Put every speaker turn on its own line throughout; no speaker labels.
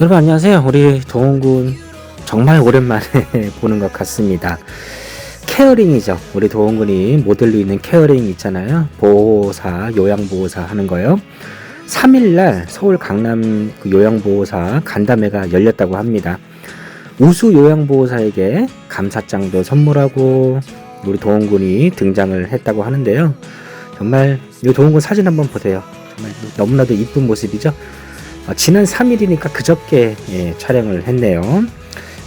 여러분 안녕하세요. 우리 도훈군 정말 오랜만에 보는 것 같습니다. 케어링이죠. 우리 도훈군이 모델로 있는 케어링 있잖아요. 보호사, 요양보호사 하는 거요. 3일날 서울 강남 그 요양보호사 간담회가 열렸다고 합니다. 우수 요양보호사에게 감사장도 선물하고 우리 도훈군이 등장을 했다고 하는데요. 정말 이 도훈군 사진 한번 보세요. 정말 너무나도 이쁜 모습이죠. 어, 지난 3일이니까 그저께 예, 촬영을 했네요.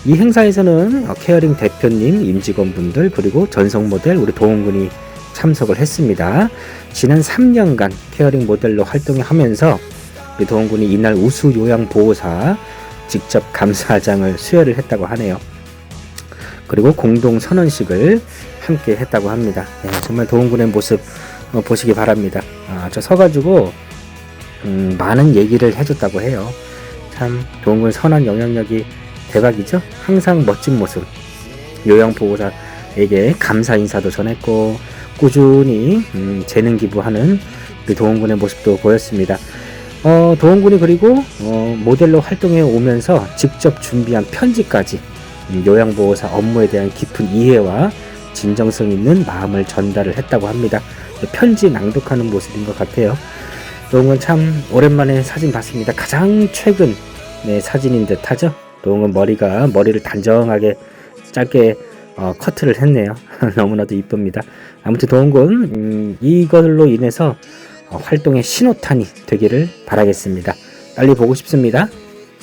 이 행사에서는 어, 케어링 대표님, 임직원분들 그리고 전속 모델 우리 도훈군이 참석을 했습니다. 지난 3년간 케어링 모델로 활동하면서 우리 도훈군이 이날 우수 요양 보호사 직접 감사장을 수여를 했다고 하네요. 그리고 공동 선언식을 함께 했다고 합니다. 예, 정말 도훈군의 모습 어, 보시기 바랍니다. 아, 저 서가지고 음, 많은 얘기를 해줬다고 해요. 참 도훈군 선한 영향력이 대박이죠. 항상 멋진 모습. 요양 보호사에게 감사 인사도 전했고 꾸준히 음, 재능 기부하는 그 도훈군의 모습도 보였습니다. 어, 도훈군이 그리고 어, 모델로 활동해 오면서 직접 준비한 편지까지 음, 요양보호사 업무에 대한 깊은 이해와 진정성 있는 마음을 전달을 했다고 합니다. 편지 낭독하는 모습인 것 같아요. 도훈은 참 오랜만에 사진 봤습니다. 가장 최근 네, 사진인 듯 하죠? 도훈은 머리가 머리를 단정하게 짧게 어, 커트를 했네요. 너무나도 이쁩니다. 아무튼 도훈군 음, 이걸로 인해서 어, 활동의 신호탄이 되기를 바라겠습니다. 빨리 보고 싶습니다.